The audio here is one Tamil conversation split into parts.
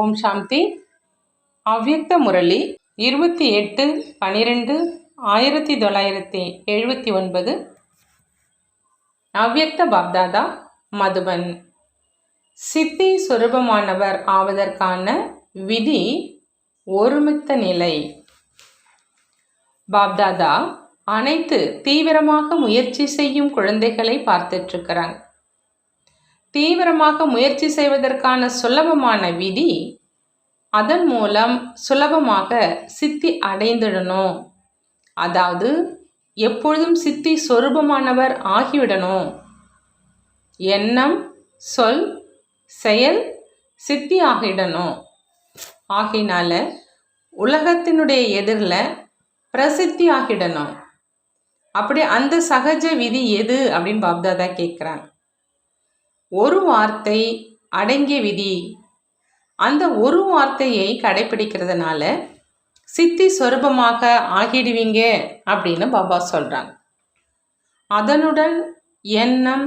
ஓம் சாந்தி. அவ்யக்த முரளி இருபத்தி எட்டு பன்னிரெண்டு ஆயிரத்தி தொள்ளாயிரத்தி எழுபத்தி ஒன்பது. அவ்யக்த பாப்தாதா மதுபன். சித்தி சுரூபமானவர் ஆவதற்கான விதி ஒருமித்த நிலை. பாப்தாதா அனைத்து தீவிரமாக முயற்சி செய்யும் குழந்தைகளை பார்த்துட்ருக்கிறாங்க தீவிரமாக முயற்சி செய்வதற்கான சுலபமான விதி அதன் மூலம் சுலபமாக சித்தி அடைந்துடணும். அதாவது எப்பொழுதும் சித்தி சொரூபமானவர் ஆகிவிடணும். எண்ணம் சொல் செயல் சித்தி ஆகிடணும். ஆகினால உலகத்தினுடைய எதிரில் பிரசித்தி ஆகிடணும். அப்படி அந்த சகஜ விதி எது? அப்படின்னு பாப்தாதா கேட்குறாங்க ஒரு வார்த்தை அடங்கிய விதி. அந்த ஒரு வார்த்தையை கடைபிடிக்கிறதுனால சித்தி சொரூபமாக ஆகிடுவீங்க அப்படின்னு பாபா சொல்கிறாங்க அதனுடன் எண்ணம்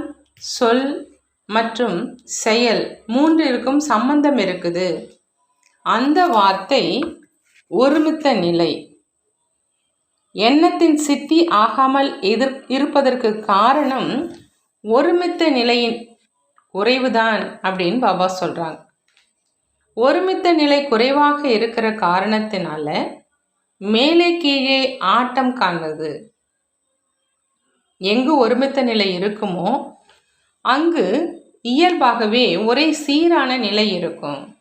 சொல் மற்றும் செயல் மூன்றிற்கும் சம்பந்தம் இருக்குது. அந்த வார்த்தை ஒருமித்த நிலை. எண்ணத்தின் சித்தி ஆகாமல் எதிர் இருப்பதற்கு காரணம் ஒருமித்த நிலையின் குறைவுதான் அப்படின்னு பாபா சொல்கிறாங்க ஒருமித்த நிலை குறைவாக இருக்கிற காரணத்தினால மேலே கீழே ஆட்டம் காண்பது. எங்கு ஒருமித்த நிலை இருக்குமோ அங்கு இயல்பாகவே ஒரே சீரான நிலை இருக்கும்.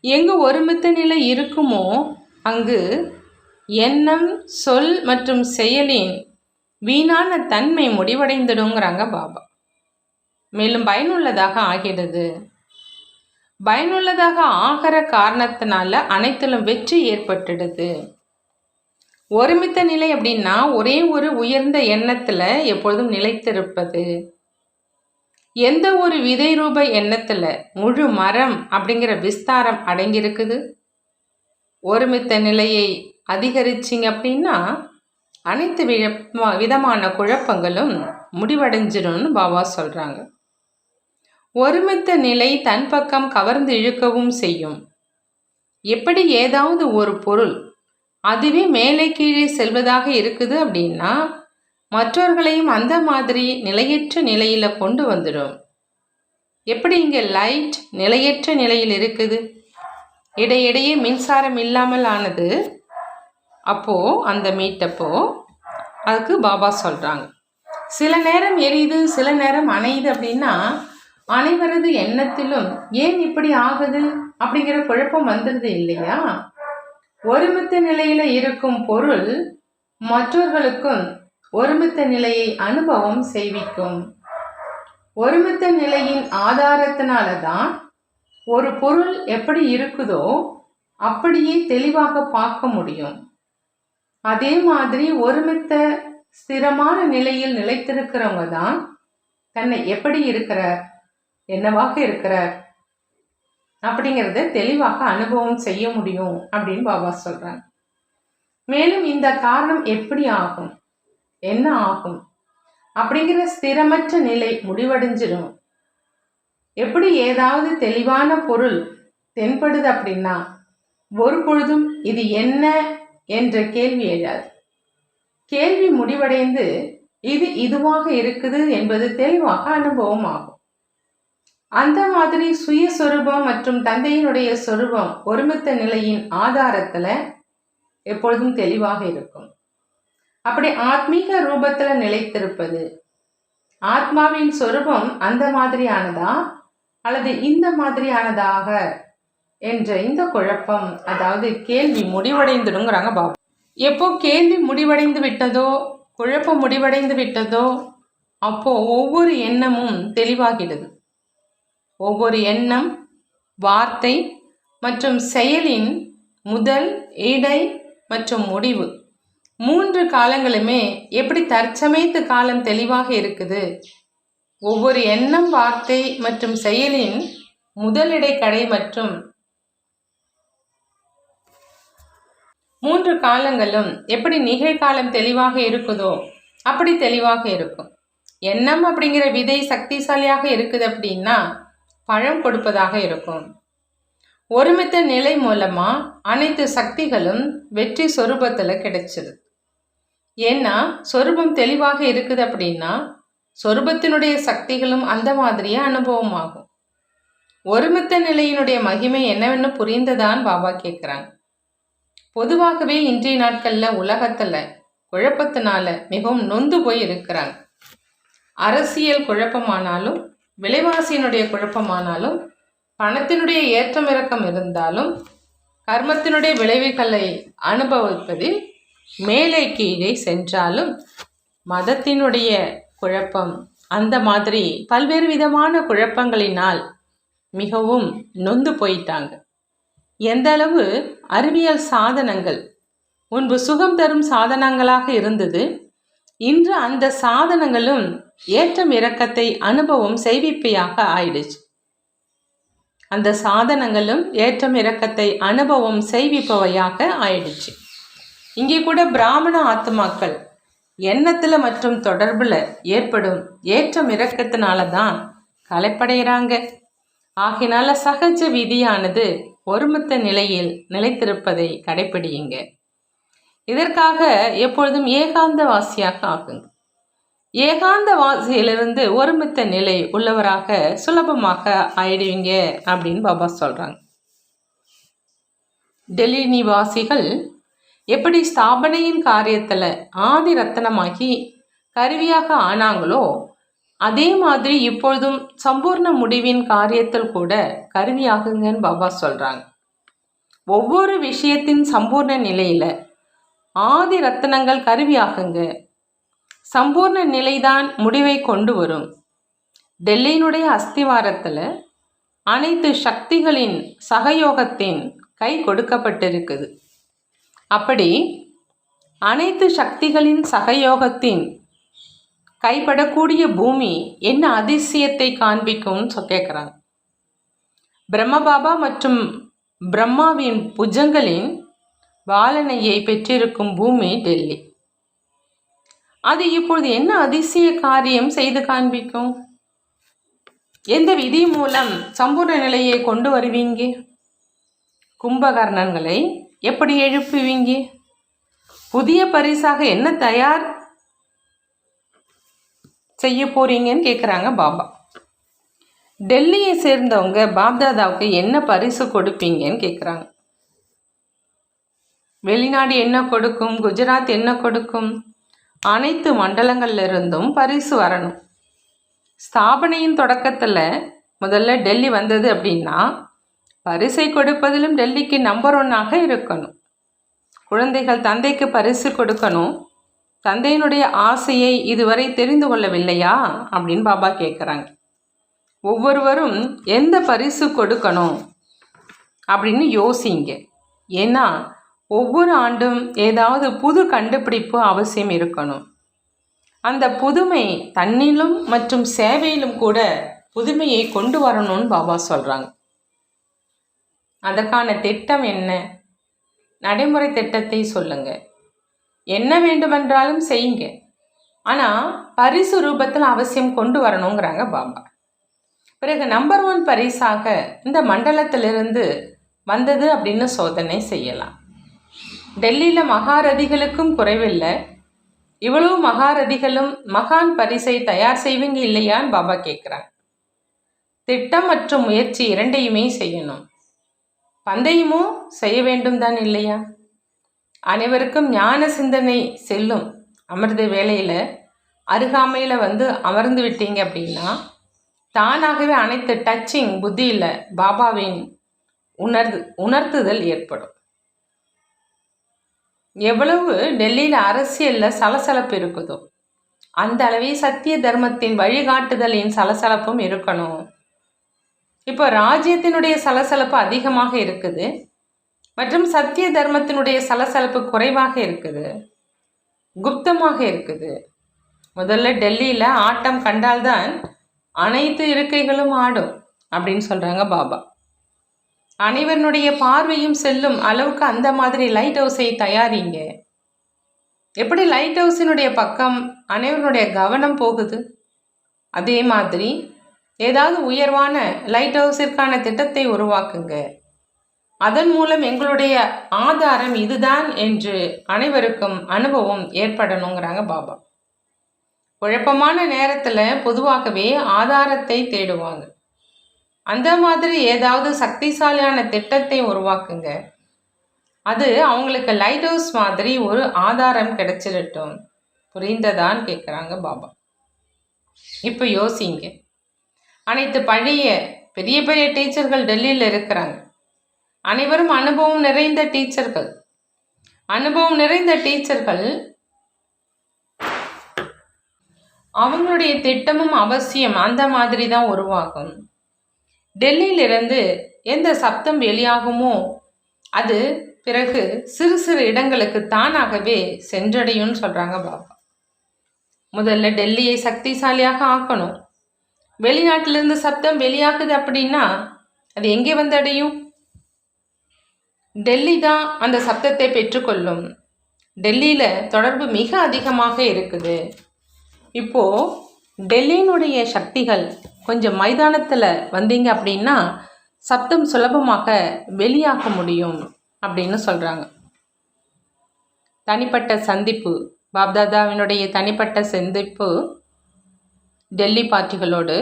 எங்கு ஒருமித்த நிலை இருக்குமோ அங்கு எண்ணம் சொல் மற்றும் செயலின் வீணான தன்மை முடிவடைந்துடுங்கிறாங்க பாபா. மேலும் பயனுள்ளதாக ஆகிறது. பயனுள்ளதாக ஆகிற காரணத்தினால அனைத்திலும் வெற்றி ஏற்பட்டுடுது. ஒருமித்த நிலை அப்படின்னா ஒரே ஒரு உயர்ந்த எண்ணத்தில் எப்பொழுதும் நிலைத்திருப்பது. எந்த ஒரு விதை ரூப எண்ணத்தில் முழு மரம் அப்படிங்கிற விஸ்தாரம் அடங்கியிருக்குது? ஒருமித்த நிலையை அதிகரிச்சிங்க அப்படின்னா அனைத்து விதமான குழப்பங்களும் முடிவடைஞ்சிடும்னு பாபா சொல்கிறாங்க ஒருமித்த நிலை தன் பக்கம் கவர்ந்து இழுக்கவும் செய்யும். எப்படி ஏதாவது ஒரு பொருள் அதுவே மேலே கீழே செல்வதாக இருக்குது அப்படின்னா மற்றவர்களையும் அந்த மாதிரி நிலையற்ற நிலையில் கொண்டு வந்துடும். எப்படி இங்கே லைட் நிலையற்ற நிலையில் இருக்குது? இடையிடையே மின்சாரம் இல்லாமல் ஆனது அப்போது அந்த மீட்டப்போ அதுக்கு பாபா சொல்கிறாங்க சில நேரம் எரியுது சில நேரம் அணையுது அப்படின்னா அனைவரது எண்ணத்திலும் ஏன் இப்படி ஆகுது? அப்படிங்கிற குழப்பம் வந்துடுது இல்லையா? ஒருமித்த நிலையில இருக்கும் பொருள் மற்றவர்களுக்கும் ஒருமித்த நிலையை அனுபவம் செய்விக்கும். ஒருமித்த நிலையின் ஆதாரத்தினால தான் ஒரு பொருள் எப்படி இருக்குதோ அப்படியே தெளிவாக பார்க்க முடியும். அதே மாதிரி ஒருமித்த ஸ்திரமான நிலையில் நிலைத்திருக்கிறவங்க தான் தன்னை எப்படி இருக்கிறார்? என்னவாக இருக்கிறார்? அப்படிங்கிறத தெளிவாக அனுபவம் செய்ய முடியும் அப்படின்னு பாபா சொல்றாங்க. மேலும் இந்த காரணம் எப்படி ஆகும்? என்ன ஆகும்? அப்படிங்கிற ஸ்திரமற்ற நிலை முடிவடைஞ்சிடும். எப்படி ஏதாவது தெளிவான பொருள் தென்படுது அப்படின்னா ஒரு பொழுதும் இது என்ன என்ற கேள்வி எழாது கேள்வி முடிவடைந்து இது இதுவாக இருக்குது என்பது தெளிவாக அனுபவம் ஆகும். அந்த மாதிரி சுய சொரூபம் மற்றும் தந்தையினுடைய சொரூபம் ஒருமித்த நிலையின் ஆதாரத்தில் எப்பொழுதும் தெளிவாக இருக்கும். அப்படி ஆத்மீக ரூபத்தில் நிலைத்திருப்பது ஆத்மாவின் சொரூபம் அந்த மாதிரியானதா அல்லது இந்த மாதிரியானதாக என்ற இந்த குழப்பம் அதாவது கேள்வி முடிவடைந்துடுங்கிறாங்க பாபு. எப்போ கேள்வி முடிவடைந்து விட்டதோ குழப்பம் முடிவடைந்து விட்டதோ அப்போ ஒவ்வொரு எண்ணமும் தெளிவாகிடுது. ஒவ்வொரு எண்ணம் வார்த்தை மற்றும் செயலின் முதல் இடை மற்றும் முடிவு. மூன்று காலங்களுமே எப்படி தற்சமயத்து காலம் தெளிவாக இருக்குது? ஒவ்வொரு எண்ணம் வார்த்தை மற்றும் செயலின் முதலிடை கடை மற்றும் மூன்று காலங்களும் எப்படி நிகழ்காலம் தெளிவாக இருக்குதோ அப்படி தெளிவாக இருக்கும். எண்ணம் அப்படிங்கிற விதை சக்திசாலியாக இருக்குது அப்படின்னா பழம் கொடுப்பதாக இருக்கும். ஒருமித்த நிலை மூலமா அனைத்து சக்திகளும் வெற்றி சொரூபத்தில் கிடைச்சிது ஏன்னா சொரூபம் தெளிவாக இருக்குது அப்படின்னா சொரூபத்தினுடைய சக்திகளும் அந்த மாதிரியே அனுபவமாகும். ஒருமித்த நிலையினுடைய மகிமை என்னவென்னு புரிந்ததான் பாபா கேட்குறாங்க பொதுவாகவே இன்றைய நாட்களில் உலகத்தில் குழப்பத்தினால மிகவும் நொந்து போய் இருக்கிறாங்க. அரசியல் குழப்பமானாலும் விலைவாசியினுடைய குழப்பமானாலும் பணத்தினுடைய ஏற்றம் இறக்கம் இருந்தாலும் கர்மத்தினுடைய விளைவுகளை அனுபவிப்பதில் மேலே கீழே சென்றாலும் மதத்தினுடைய குழப்பம் அந்த மாதிரி பல்வேறு விதமான குழப்பங்களினால் மிகவும் நொந்து போயிட்டாங்க. எந்த அளவு அறிவியல் சாதனங்கள் முன்பு சுகம் தரும் சாதனங்களாக இருந்தது இன்று அந்த சாதனங்களும் ஏற்றம் இறக்கத்தை அனுபவம் செய்விப்பையாக ஆயிடுச்சு. அந்த சாதனங்களும் ஏற்றம் இறக்கத்தை அனுபவம் செய்விப்பவையாக ஆயிடுச்சு. இங்கே கூட பிராமண ஆத்மாக்கள் எண்ணத்தில் மற்றும் தொடர்பில் ஏற்படும் ஏற்றம் இறக்கத்தினால தான் கலைப்படைகிறாங்க ஆகினால சகஜ விதியானது ஒருமித்த நிலையில் நிலைத்திருப்பதை கடைபிடியுங்க இதற்காக எப்பொழுதும் ஏகாந்த வாசியாக ஆகுங்க ஏகாந்த வாசியிலிருந்து ஒருமித்த நிலை உள்ளவராக சுலபமாக ஆயிடுவீங்க அப்படின்னு பாபா சொல்கிறாங்க டெல்லி நிவாசிகள் எப்படி ஸ்தாபனையின் காரியத்தில் ஆதி ரத்தனமாகி கருவியாக ஆனாங்களோ அதே மாதிரி இப்பொழுதும் சம்பூர்ண முடிவின் காரியத்தில் கூட கருவியாகுங்கன்னு பாபா சொல்கிறாங்க ஒவ்வொரு விஷயத்தின் சம்பூர்ண நிலையில் ஆதி ரத்தனங்கள் கருவியாகுங்க. சம்பூர்ண நிலைதான் முடிவை கொண்டு வரும். டெல்லியினுடைய அஸ்திவாரத்தில் அனைத்து சக்திகளின் சகயோகத்தின் கை கொடுக்கப்பட்டிருக்குது. அப்படி அனைத்து சக்திகளின் சகயோகத்தின் கைப்படக்கூடிய பூமி என்ன அதிசயத்தை காண்பிக்கும்னு கேட்குறாங்க பிரம்மபாபா மற்றும் பிரம்மாவின் புஜங்களின் பாலனையை பெற்றிருக்கும் பூமி டெல்லி. அது இப்பொழுது என்ன அதிசய காரியம் செய்து காண்பிக்கும்? எந்த விதி மூலம் சம்பூர்ண நிலையை கொண்டு வருவீங்க? கும்பகர்ணன்களை எப்படி எழுப்புவீங்க? புதிய பரிசாக என்ன தயார் செய்ய போறீங்கன்னு கேட்குறாங்க பாபா. டெல்லியை சேர்ந்தவங்க பாப்தாதாவுக்கு என்ன பரிசு கொடுப்பீங்கன்னு கேட்குறாங்க வெளிநாடு என்ன கொடுக்கும்? குஜராத் என்ன கொடுக்கும்? அனைத்து மண்டலங்கள்லிருந்தும் பரிசு வரணும். ஸ்தாபனையின் தொடக்கத்தில் முதல்ல டெல்லி வந்தது அப்படின்னா பரிசை கொடுப்பதிலும் டெல்லிக்கு நம்பர் ஒன்னாக இருக்கணும். குழந்தைகள் தந்தைக்கு பரிசு கொடுக்கணும். தந்தையினுடைய ஆசையை இதுவரை தெரிந்து கொள்ளவில்லையா? அப்படின்னு பாபா கேட்குறாங்க ஒவ்வொருவரும் எந்த பரிசு கொடுக்கணும்? அப்படின்னு யோசிங்க. ஏன்னா ஒவ்வொரு ஆண்டும் ஏதாவது புது கண்டுபிடிப்பு அவசியம் இருக்கணும். அந்த புதுமை தன்னிலும் மற்றும் சேவையிலும் கூட புதுமையை கொண்டு வரணும்னு பாபா சொல்கிறாங்க அதற்கான திட்டம் என்ன? நடைமுறை திட்டத்தை சொல்லுங்க. என்ன வேண்டுமென்றாலும் செய்யுங்க. ஆனால் பரிசு ரூபத்தில் அவசியம் கொண்டு வரணுங்கிறாங்க பாபா. பிறகு நம்பர் ஒன் பரிசாக இந்த மண்டலத்திலிருந்து வந்தது அப்படின்னு சோதனை செய்யலாம். டெல்லியில் மகாரதிகளுக்கும் குறைவில்லை. இவ்வளவு மகாரதிகளும் மகான் பரிசை தயார் செய்வீங்க இல்லையான்னு பாபா கேட்குறாங்க திட்டம் மற்றும் முயற்சி இரண்டையுமே செய்யணும். பந்தயமும் செய்ய வேண்டும் தான் இல்லையா? அனைவருக்கும் ஞான சிந்தனை செல்லும் அமிர்த வேலையில் அருகாமையில் வந்து அமர்ந்து விட்டீங்க அப்படின்னா தானாகவே அனைத்து டச்சிங் புத்தியில் பாபாவின் உணர்து உணர்த்துதல் ஏற்படும். எவ்வளவு டெல்லியில் அரசியலில் சலசலப்பு இருக்குதோ அந்த அளவே சத்திய தர்மத்தின் வழிகாட்டுதலின் சலசலப்பும் இருக்கணும். இப்போ ராஜ்யத்தினுடைய சலசலப்பு அதிகமாக இருக்குது மற்றும் சத்திய தர்மத்தினுடைய சலசலப்பு குறைவாக இருக்குது குப்தமாக இருக்குது. முதல்ல டெல்லியில் ஆட்டம் கண்டால்தான் அனைத்து இருக்கைகளும் ஆடும் அப்படின்னு சொல்கிறாங்க பாபா. அனைவருடைய பார்வையும் செல்லும் அளவுக்கு அந்த மாதிரி லைட் ஹவுஸை தயாரிங்க. எப்படி லைட் ஹவுஸினுடைய பக்கம் அனைவருடைய கவனம் போகுது? அதே மாதிரி ஏதாவது உயர்வான லைட் ஹவுஸிற்கான திட்டத்தை உருவாக்குங்க. அதன் மூலம் எங்களுடைய ஆதாரம் இதுதான் என்று அனைவருக்கும் அனுபவம் ஏற்படணுங்கிறாங்க பாபா. குழப்பமான நேரத்தில் பொதுவாகவே ஆதாரத்தை தேடுவாங்க. அந்த மாதிரி ஏதாவது சக்திசாலியான திட்டத்தை உருவாக்குங்க. அது அவங்களுக்கு லைட் ஹவுஸ் மாதிரி ஒரு ஆதாரம் கிடைச்சிடட்டும். புரிந்ததான்னு கேட்குறாங்க பாபா. இப்போ யோசிங்க. அனைத்து பழைய பெரிய பெரிய டீச்சர்கள் டெல்லியில் இருக்கிறாங்க. அனைவரும் அனுபவம் நிறைந்த டீச்சர்கள். அனுபவம் நிறைந்த டீச்சர்கள் அவங்களுடைய திட்டமும் அவசியம் அந்த மாதிரி தான் உருவாகும். டெல்லியிலிருந்து எந்த சப்தம் வெளியாகுமோ அது பிறகு சிறு சிறு இடங்களுக்கு தானாகவே சென்றடையும்னு சொல்கிறாங்க பாபா. முதல்ல டெல்லியை சக்திசாலியாக ஆக்கணும். வெளிநாட்டிலிருந்து சப்தம் வெளியாகுது அப்படின்னா அது எங்கே வந்தடையும் டெல்லி தான் அந்த சப்தத்தை பெற்றுக்கொள்ளும். டெல்லியில் தொடர்பு மிக அதிகமாக இருக்குது. இப்போது டெல்லியினுடைய சக்திகள் கொஞ்சம் மைதானத்தில் வந்தீங்க அப்படின்னா சப்தம் சுலபமாக வெளியாக முடியும் அப்படின்னு சொல்கிறாங்க தனிப்பட்ட சந்திப்பு பாப்தாதாவினுடைய தனிப்பட்ட சந்திப்பு டெல்லி பார்ட்டிகளோடு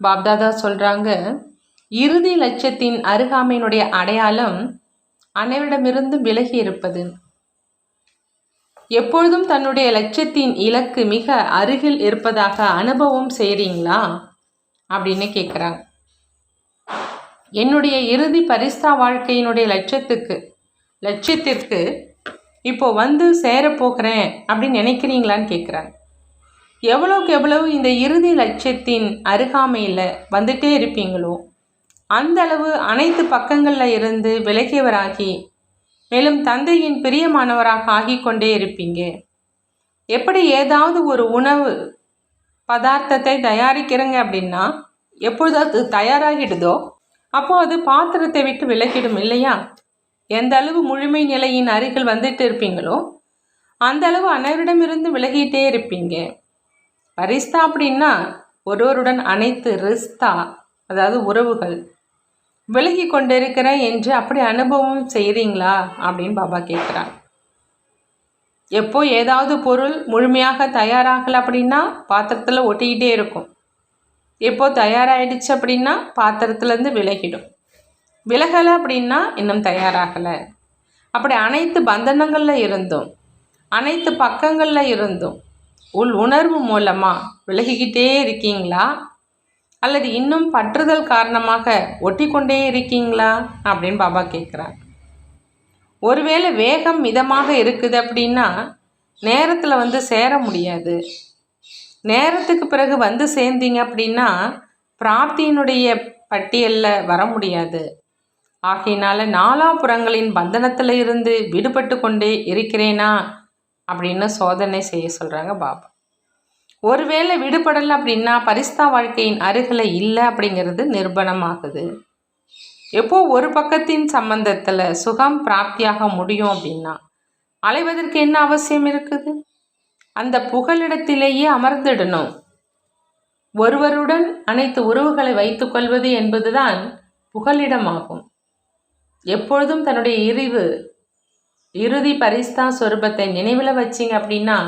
பாப்தாதா சொல்கிறாங்க இறுதி லட்சத்தின் அருகாமையினுடைய அடையாளம் அனைவரிடமிருந்து விலகி இருப்பது. எப்பொழுதும் தன்னுடைய லட்சியத்தின் இலக்கு மிக அருகில் இருப்பதாக அனுபவம் செய்கிறீங்களா அப்படின்னு கேட்குறாங்க என்னுடைய இறுதி பரிஸ்தா வாழ்க்கையினுடைய லட்சத்துக்கு லட்சியத்திற்கு இப்போ வந்து சேரப்போகிறேன் அப்படின்னு நினைக்கிறீங்களான்னு கேட்குறாங்க எவ்வளோக்கு எவ்வளவு இந்த இறுதி லட்சியத்தின் அருகாமையில் வந்துட்டே இருப்பீங்களோ அந்த அளவு அனைத்து பக்கங்களில் இருந்து விலகியவராகி மேலும் தந்தையின் பிரியமானவராக ஆகிக்கொண்டே இருப்பீங்க. எப்படி ஏதாவது ஒரு உணவு பதார்த்தத்தை தயாரிக்கிறங்க அப்படின்னா எப்பொழுது அது தயாராகிடுதோ அப்போ அது பாத்திரத்தை விட்டு விலகிடும் இல்லையா? எந்த அளவு முழுமை நிலையின் அருகில் வந்துட்டு இருப்பீங்களோ அந்த அளவு அனைவரிடமிருந்து விலகிட்டே இருப்பீங்க. பரிஸ்தா அப்படின்னா ஒருவருடன் அனைத்து ரிஸ்தா அதாவது உறவுகள் விலகி கொண்டிருக்கிறேன் என்று அப்படி அனுபவம் செய்கிறீங்களா அப்படின்னு பாபா கேட்குறாங்க எப்போ ஏதாவது பொருள் முழுமையாக தயாராகலை அப்படின்னா பாத்திரத்தில் ஒட்டிக்கிட்டே இருக்கும். எப்போ தயாராகிடுச்சு அப்படின்னா பாத்திரத்துலேருந்து விலகிடும். விலகலை அப்படின்னா இன்னும் தயாராகலை. அப்படி அனைத்து பந்தனங்களில் இருந்தும் அனைத்து பக்கங்களில் இருந்தும் உள் உணர்வு மூலமாக விலகிக்கிட்டே இருக்கீங்களா? அல்லது இன்னும் பற்றுதல் காரணமாக ஒட்டி கொண்டே இருக்கீங்களா? அப்படின்னு பாபா கேட்குறார். ஒருவேளை வேகம் மிதமாக இருக்குது அப்படின்னா நேரத்தில் வந்து சேர முடியாது. நேரத்துக்கு பிறகு வந்து சேர்ந்தீங்க அப்படின்னா பிரார்த்தியினுடைய பட்டியலில் வர முடியாது. ஆகையினால நாலாபுறங்களின் பந்தனத்தில் இருந்து விடுபட்டு கொண்டே இருக்கிறேனா? அப்படின்னு சோதனை செய்ய சொல்கிறாங்க பாபா. ஒருவேளை விடுபடலை அப்படின்னா பரிஸ்தா வாழ்க்கையின் அருகில் இல்லை அப்படிங்கிறது நிர்பணமாகுது. எப்போ ஒரு பக்கத்தின் சம்பந்தத்தில் சுகம் பிராப்தியாக முடியும் அப்படின்னா அலைவதற்கு என்ன அவசியம் இருக்குது? அந்த புகலிடத்திலேயே அமர்ந்திடணும். ஒருவருடன் அனைத்து உறவுகளை வைத்துக்கொள்வது என்பதுதான் புகலிடமாகும். எப்பொழுதும் தன்னுடைய இறிவு இறுதி பரிஸ்தா சொரூபத்தை நினைவில் வச்சிங்க அப்படின்னா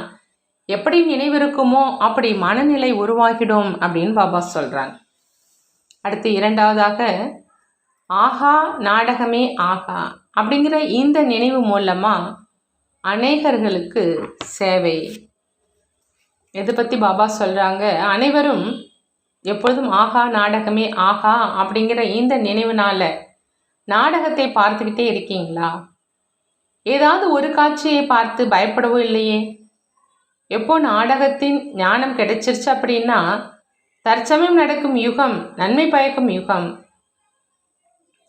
எப்படி நினைவிருக்குமோ அப்படி மனநிலை உருவாகிடும் அப்படின்னு பாபா சொல்கிறாங்க அடுத்து இரண்டாவதாக ஆஹா நாடகமே ஆஹா அப்படிங்கிற இந்த நினைவு மூலமாக அநேகர்களுக்கு சேவை. எதை பற்றி பாபா சொல்கிறாங்க அனைவரும் எப்பொழுதும் ஆஹா நாடகமே ஆஹா அப்படிங்கிற இந்த நினைவுனால நாடகத்தை பார்த்துக்கிட்டே இருக்கீங்களா? ஏதாவது ஒரு காட்சியை பார்த்து பயப்படவோ இல்லையே? எப்போ நாடகத்தின் ஞானம் கிடைச்சிருச்சு அப்படின்னா தற்சமயம் நடக்கும் யுகம் நன்மை பயக்கும் யுகம்.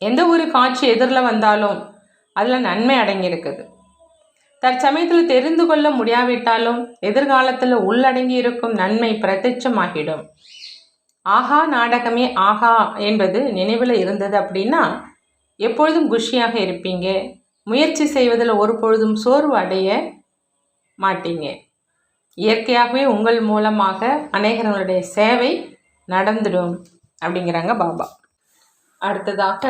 எந்த ஒரு காட்சி எதிரில் வந்தாலும் அதில் நன்மை அடங்கியிருக்குது. தற்சமயத்தில் தெரிந்து கொள்ள முடியாவிட்டாலும் எதிர்காலத்தில் உள்ளடங்கி இருக்கும் நன்மை பிரத்யட்சமாகிடும். ஆஹா நாடகமே ஆஹா என்பது நினைவில் இருந்தது அப்படின்னா எப்பொழுதும் குஷியாக இருப்பீங்க. முயற்சி செய்வதில் ஒரு பொழுதும் சோர்வு அடைய மாட்டீங்க. இயற்கையாகவே உங்கள் மூலமாக அநேகர்களுடைய சேவை நடந்துடும் அப்படிங்கிறாங்க பாபா. அடுத்ததாக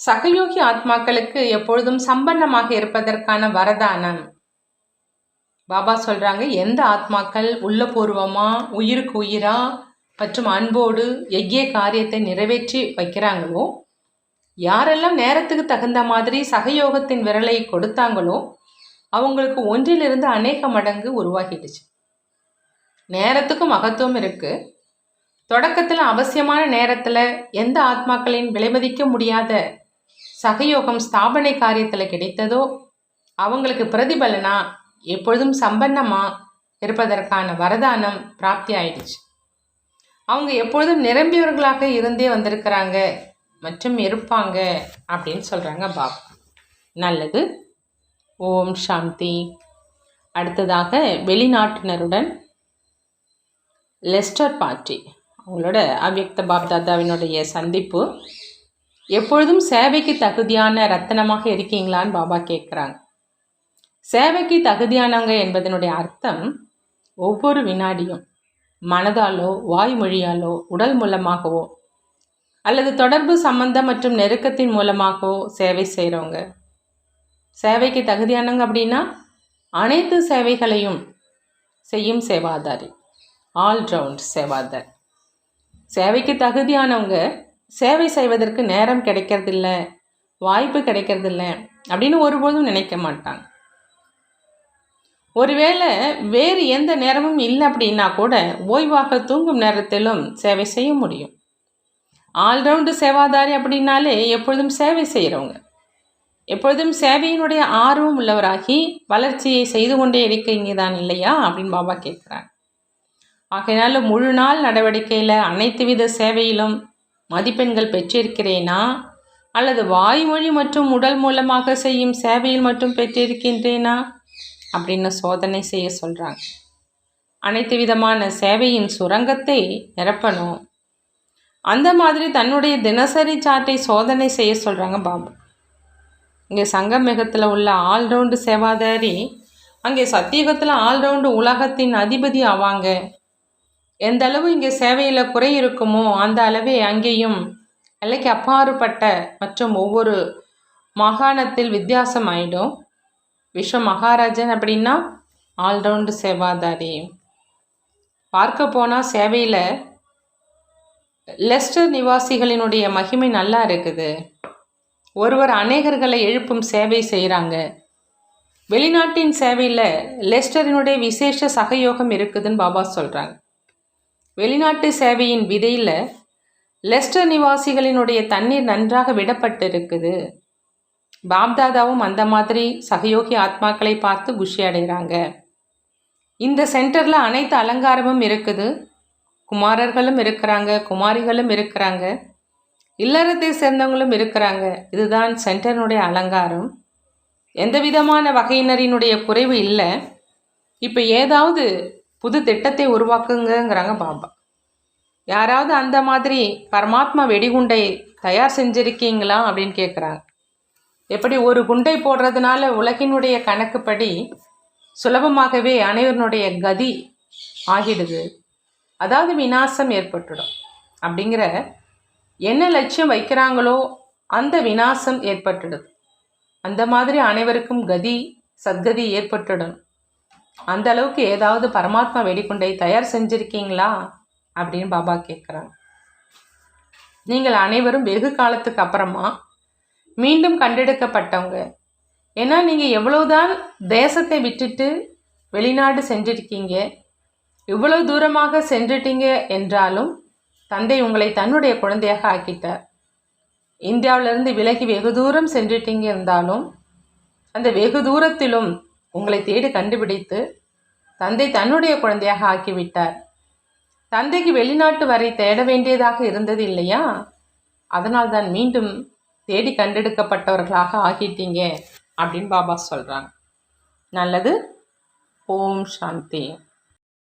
சகயோகி ஆத்மாக்களுக்கு எப்பொழுதும் சம்பன்னமாக இருப்பதற்கான வரதானம். பாபா சொல்கிறாங்க எந்த ஆத்மாக்கள் உள்ளபூர்வமாக உயிருக்கு உயிராக மற்றும் அன்போடு எக்கிய காரியத்தை நிறைவேற்றி வைக்கிறாங்களோ யாரெல்லாம் நேரத்துக்கு தகுந்த மாதிரி சகயோகத்தின் விரலை கொடுத்தாங்களோ அவங்களுக்கு ஒன்றிலிருந்து அநேக மடங்கு உருவாகிடுச்சு. நேரத்துக்கும் மகத்துவம் இருக்கு. தொடக்கத்தில் அவசியமான நேரத்தில் எந்த ஆத்மாக்களின் விலைமதிக்க முடியாத சகயோகம் ஸ்தாபனை காரியத்தில் கிடைத்ததோ அவங்களுக்கு பிரதிபலனா எப்பொழுதும் சம்பன்னமாக இருப்பதற்கான வரதானம் பிராப்தி ஆயிடுச்சு. அவங்க எப்பொழுதும் நிரம்பியவர்களாக இருந்தே வந்திருக்கிறாங்க மற்றும் இருப்பாங்க அப்படின்னு சொல்கிறாங்க பாபா. நல்லது. ஓம் சாந்தி. அடுத்ததாக வெளிநாட்டினருடன் லெஸ்டர் பார்ட்டி அவங்களோட அவ்யக்த பாப்தாதாவினுடைய சந்திப்பு. எப்பொழுதும் சேவைக்கு தகுதியான ரத்தனமாக இருக்கீங்களான்னு பாபா கேட்குறாங்க. சேவைக்கு தகுதியானவங்க என்பதனுடைய அர்த்தம் ஒவ்வொரு வினாடியும் மனதாலோ வாய்மொழியாலோ உடல் மூலமாகவோ அல்லது தொடர்பு சம்பந்தம் மற்றும் நெருக்கத்தின் மூலமாகவோ சேவை செய்கிறவங்க சேவைக்கு தகுதியானவங்க அப்படின்னா அனைத்து சேவைகளையும் செய்யும் சேவாதாரி ஆல்ரவுண்ட் சேவாதார். சேவைக்கு தகுதியானவங்க சேவை செய்வதற்கு நேரம் கிடைக்கிறதில்ல வாய்ப்பு கிடைக்கிறதில்ல அப்படின்னு ஒருபோதும் நினைக்க மாட்டாங்க. ஒருவேளை வேறு எந்த நேரமும் இல்லை அப்படின்னா கூட ஓய்வாக தூங்கும் நேரத்திலும் சேவை செய்ய முடியும். ஆல்ரவுண்டு சேவாதாரி அப்படின்னாலே எப்பொழுதும் சேவை செய்கிறவங்க எப்பொழுதும் சேவையினுடைய ஆர்வம் உள்ளவராகி வளர்ச்சியை செய்து கொண்டே இருக்கீங்க தான் இல்லையா? அப்படின்னு பாபா கேட்குறாங்க ஆகையினால முழு நாள் நடவடிக்கையில் அனைத்து வித சேவையிலும் மதிப்பெண்கள் பெற்றிருக்கிறேனா? அல்லது வாய்மொழி மற்றும் உடல் மூலமாக செய்யும் சேவையில் மட்டும் பெற்றிருக்கின்றேனா? அப்படின்னு சோதனை செய்ய சொல்கிறாங்க அனைத்து விதமான சேவையின் சுரங்கத்தை நிரப்பணும். அந்த மாதிரி தன்னுடைய தினசரி சார்ட்டை சோதனை செய்ய சொல்கிறாங்க பாபு. இங்கே சங்கமேகத்தில் உள்ள ஆல்ரவுண்டு சேவாதாரி அங்கே சத்தியகத்தில் ஆல்ரவுண்டு உலகத்தின் அதிபதி ஆவாங்க. எந்த அளவு இங்கே சேவையில் குறை இருக்குமோ அந்த அளவே அங்கேயும் எல்லைக்கு அப்பாறுபட்ட மற்றும் ஒவ்வொரு மாகாணத்தில் வித்தியாசம் ஆயிடும். விஸ்வ மகாராஜன் அப்படின்னா ஆல்ரவுண்டு சேவாதாரி. பார்க்க போனால் சேவையில் லெஸ்டர் நிவாசிகளினுடைய மகிமை நல்லா இருக்குது. ஒருவர் அநேகர்களை எழுப்பும் சேவை செய்கிறாங்க வெளிநாட்டின் சேவையில் லெஸ்டரினுடைய விசேஷ சகயோகம் இருக்குதுன்னு பாபா சொல்கிறாங்க வெளிநாட்டு சேவையின் விதையில் லெஸ்டர் நிவாசிகளினுடைய தண்ணீர் நன்றாக விடப்பட்டு இருக்குது பாப்தாதாவும் அந்த மாதிரி சகயோகி ஆத்மாக்களை பார்த்து குஷி அடைகிறாங்க இந்த சென்டரில் அனைத்து அலங்காரமும் இருக்குது. குமாரர்களும் இருக்கிறாங்க குமாரிகளும் இருக்கிறாங்க. இல்லறத்தை சேர்ந்தவங்களும் இருக்கிறாங்க. இதுதான் சென்டரினுடைய அலங்காரம். எந்த விதமான வகையினரினுடைய குறைவு இல்லை. இப்போ ஏதாவது புது திட்டத்தை உருவாக்குங்கிறாங்க பாபா. யாராவது அந்த மாதிரி பரமாத்மா வெடிகுண்டை தயார் செஞ்சுருக்கீங்களா அப்படின்னு கேட்குறாங்க எப்படி ஒரு குண்டை போடுறதுனால உலகினுடைய கணக்குப்படி சுலபமாகவே அனைவருடைய கதி ஆகிடுது. அதாவது வினாசம் ஏற்பட்டுடும். அப்படிங்கிற என்ன லட்சியம் வைக்கிறாங்களோ அந்த வினாசம் ஏற்பட்டுடுது. அந்த மாதிரி அனைவருக்கும் கதி சத்கதி ஏற்பட்டுடும் அந்த அளவுக்கு ஏதாவது பரமாத்மா வெடிகுண்டை தயார் செஞ்சுருக்கீங்களா? அப்படின்னு பாபா கேட்குறாங்க நீங்கள் அனைவரும் வெகு காலத்துக்கு அப்புறமா மீண்டும் கண்டெடுக்கப்பட்டவங்க. ஏன்னா நீங்கள் எவ்வளவுதான் தேசத்தை விட்டுட்டு வெளிநாடு சென்றிருக்கீங்க இவ்வளோ தூரமாக சென்றுட்டீங்க என்றாலும் தந்தை உங்களை தன்னுடைய குழந்தையாக ஆக்கிட்டார். இந்தியாவிலிருந்து விலகி வெகு தூரம் சென்றுட்டீங்க இருந்தாலும் அந்த வெகு தூரத்திலும் உங்களை தேடி கண்டுபிடித்து தந்தை தன்னுடைய குழந்தையாக ஆக்கிவிட்டார். தந்தைக்கு வெளிநாட்டு வரை தேட வேண்டியதாக இருந்தது இல்லையா? அதனால் தான் மீண்டும் தேடி கண்டெடுக்கப்பட்டவர்களாக ஆகிட்டீங்க அப்படின்னு பாபா சொல்கிறாங்க நல்லது. ஓம் சாந்தி.